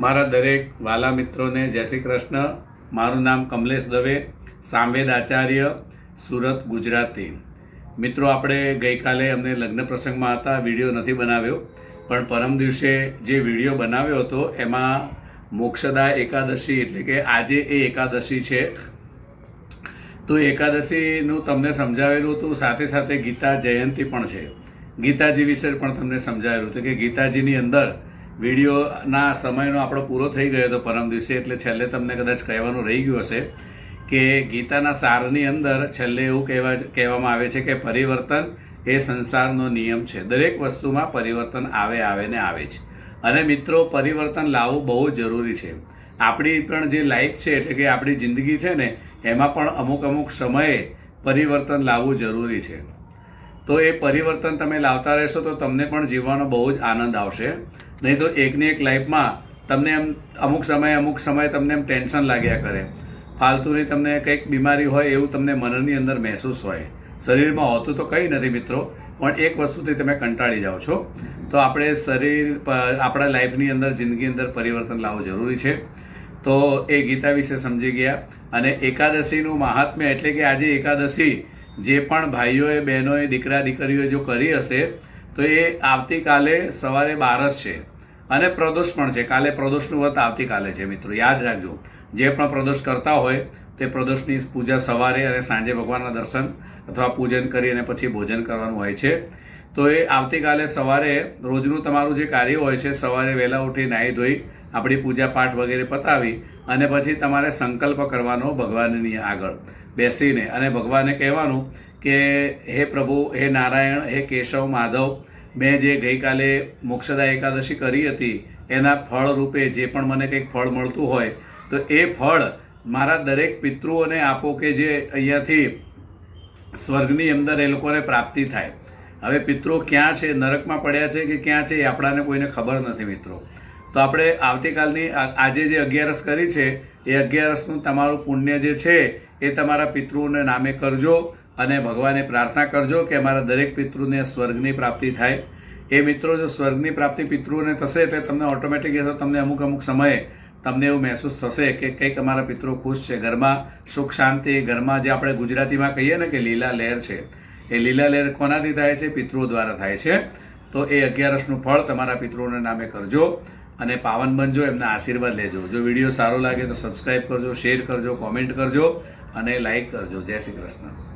મારા દરેક વાલા મિત્રોને જય શ્રી કૃષ્ણ. મારું નામ કમલેશ દવે સામવેદ આચાર્ય, સુરત, ગુજરાતી. મિત્રો, આપણે ગઈકાલે અમને લગ્ન પ્રસંગમાં હતા, વીડિયો નથી બનાવ્યો, પણ પરમ દિવસે જે વીડિયો બનાવ્યો હતો, એમાં મોક્ષદા એકાદશી એટલે કે આજે એ એકાદશી છે. તો એકાદશીનું તમને સમજાવેલું હતું, સાથે સાથે ગીતા જયંતી પણ છે. ગીતાજી વિશે પણ તમને સમજાવેલું હતું કે ગીતાજીની અંદર વિડીયોના સમયનો આપણો પૂરો થઈ ગયો હતો પરમ દિવસે, એટલે છેલ્લે તમને કદાચ કહેવાનું રહી ગયું હશે કે ગીતાના સારની અંદર છેલ્લે એવું કહેવા કહેવામાં આવે છે કે પરિવર્તન એ સંસારનો નિયમ છે. દરેક વસ્તુમાં પરિવર્તન આવે આવે ને આવે છે અને મિત્રો, પરિવર્તન લાવવું બહુ જરૂરી છે. આપણી પણ જે લાઈફ છે, એટલે કે આપણી જિંદગી છે ને, એમાં પણ અમુક અમુક સમયે પરિવર્તન લાવવું જરૂરી છે. તો એ પરિવર્તન તમે લાવતા રહેશો તો તમને પણ જીવવાનો બહુ જ આનંદ આવશે. નહીં તો એકની એક લાઈફમાં તમને એમ અમુક સમયે અમુક સમયે તમને એમ ટેન્શન લાગ્યા કરે. ફાલતુની તમને કંઈક બીમારી હોય એવું તમને મનની અંદર મહેસૂસ હોય. શરીરમાં હોતું તો કંઈ નથી મિત્રો, પણ એક વસ્તુથી તમે કંટાળી જાઓ છો. તો આપણે શરીર પર આપણા લાઈફની અંદર જિંદગી અંદર પરિવર્તન લાવવું જરૂરી છે. તો એ ગીતા વિશે સમજી ગયા. અને એકાદશીનું મહાત્મ્ય એટલે કે આજે એકાદશી જે પણ ભાઈઓએ, બહેનોએ, દીકરા, દીકરીઓએ જો કરી હશે, તો એ આવતીકાલે સવારે બારસ છે. અને પ્રદોષ પણ છે. કાલે પ્રદોષનું વ્રત આવતીકાલે છે મિત્રો. યાદ રાખજો. જે પણ પ્રદોષ કરતા હોય, તે પ્રદોષની પૂજા સવારે અને સાંજે ભગવાનના દર્શન અથવા પૂજન કરી અને પછી ભોજન કરવાનું હોય છે. તો એ આવતીકાલે સવારે રોજનું તમારું જે કાર્ય હોય છે, સવારે વહેલા ઉઠી નાહી ધોઈ આપણી પૂજા પાઠ વગેરે પતાવી અને પછી તમારે સંકલ્પ કરવાનો ભગવાનની આગળ બેસીને અને ભગવાનને કહેવાનું કે હે પ્રભુ, હે નારાયણ, હે કેશવ, માધવ, મેં જે ગઈકાલે મોક્ષદા એકાદશી કરી હતી, એના ફળ રૂપે જે પણ મને કંઈક ફળ મળતું હોય, તો એ ફળ મારા દરેક પિતૃઓને આપો કે જે અહીંયાથી સ્વર્ગની અંદર એ લોકોને પ્રાપ્તિ થાય. હવે પિતૃ ક્યાં છે, નરકમાં પડ્યા છે કે ક્યાં છે એ આપણાને કોઈને ખબર નથી મિત્રો. તો આપણે આવતીકાલની આજે જે અગિયારસ કરી છે, એ અગિયારસનું તમારું પુણ્ય જે છે, એ તમારા પિતૃઓને નામે કરજો અને ભગવાને પ્રાર્થના કરજો કે અમારા દરેક પિતૃને સ્વર્ગની પ્રાપ્તિ થાય. એ મિત્રો, જો સ્વર્ગની પ્રાપ્તિ પિતૃઓને થશે એટલે તમને ઓટોમેટિક તમને અમુક અમુક સમયે તમને એવું મહેસૂસ થશે કે કંઈક અમારા પિતૃ ખુશ છે ઘરમાં, સુખ શાંતિ, ઘરમાં જે આપણે ગુજરાતીમાં કહીએ ને કે લીલા લહેર છે. એ લીલા લહેર કોનાથી થાય છે? પિતૃઓ દ્વારા થાય છે. તો એ અગિયારસનું ફળ તમારા પિતૃઓના નામે કરજો અને પાવન બનજો, એમના આશીર્વાદ લેજો. જો વીડિયો સારો લાગે તો સબસ્ક્રાઈબ કરજો શેર કરજો કોમેન્ટ કરજો અને લાઈક કરજો. જય શ્રી કૃષ્ણ.